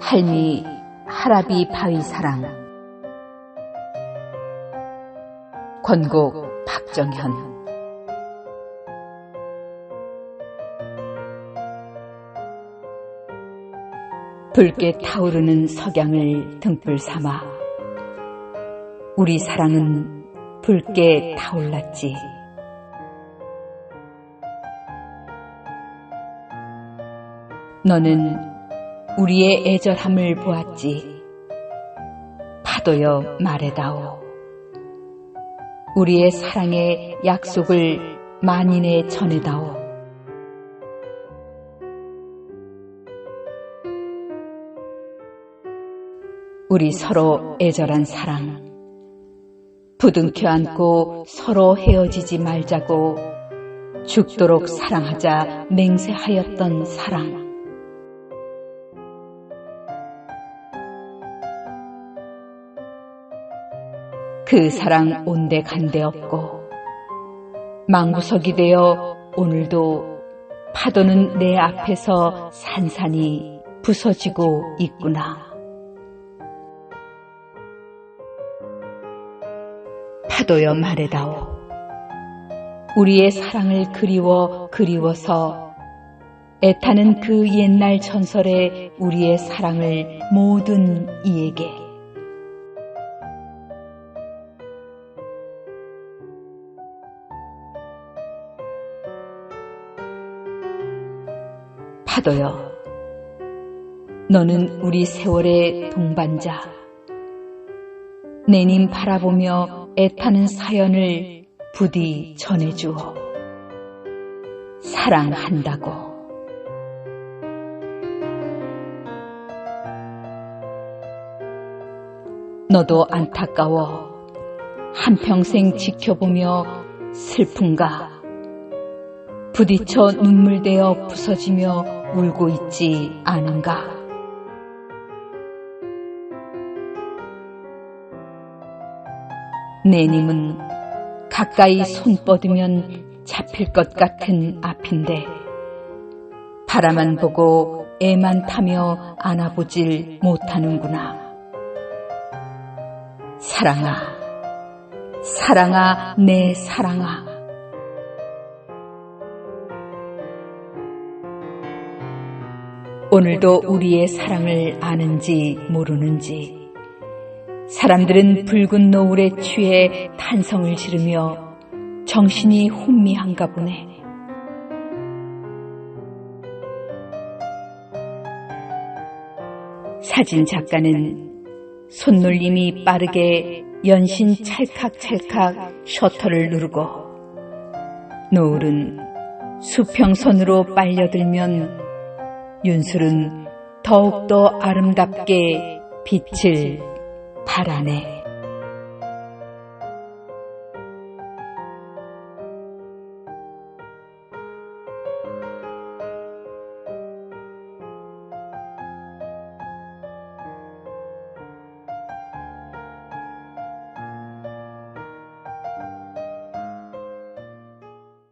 할미 하라비 바위 사랑 권곡 박정현 붉게 타오르는 석양을 등불 삼아 우리 사랑은 붉게 타올랐지. 너는 우리의 애절함을 보았지. 파도여 말해다오. 우리의 사랑의 약속을 만인에 전해다오. 우리 서로 애절한 사랑. 부둥켜 안고 서로 헤어지지 말자고 죽도록 사랑하자 맹세하였던 사랑. 그 사랑 온데 간데 없고 망구석이 되어 오늘도 파도는 내 앞에서 산산이 부서지고 있구나. 파도여 말해다오. 우리의 사랑을 그리워 그리워서 애타는 그 옛날 전설의 우리의 사랑을 모든 이에게 파도여, 너는 우리 세월의 동반자. 내님 바라보며 애타는 사연을 부디 전해주어. 사랑한다고. 너도 안타까워 한평생 지켜보며 슬픈가 부딪혀 눈물되어 부서지며 울고 있지 않은가? 내님은 가까이 손 뻗으면 잡힐 것 같은 앞인데 바라만 보고 애만 타며 안아보질 못하는구나. 사랑아, 사랑아, 내 사랑아. 오늘도 우리의 사랑을 아는지 모르는지 사람들은 붉은 노을에 취해 탄성을 지르며 정신이 혼미한가 보네. 사진 작가는 손놀림이 빠르게 연신 찰칵찰칵 셔터를 누르고 노을은 수평선으로 빨려들면 윤술은 더욱더 아름답게 빛을 발하네.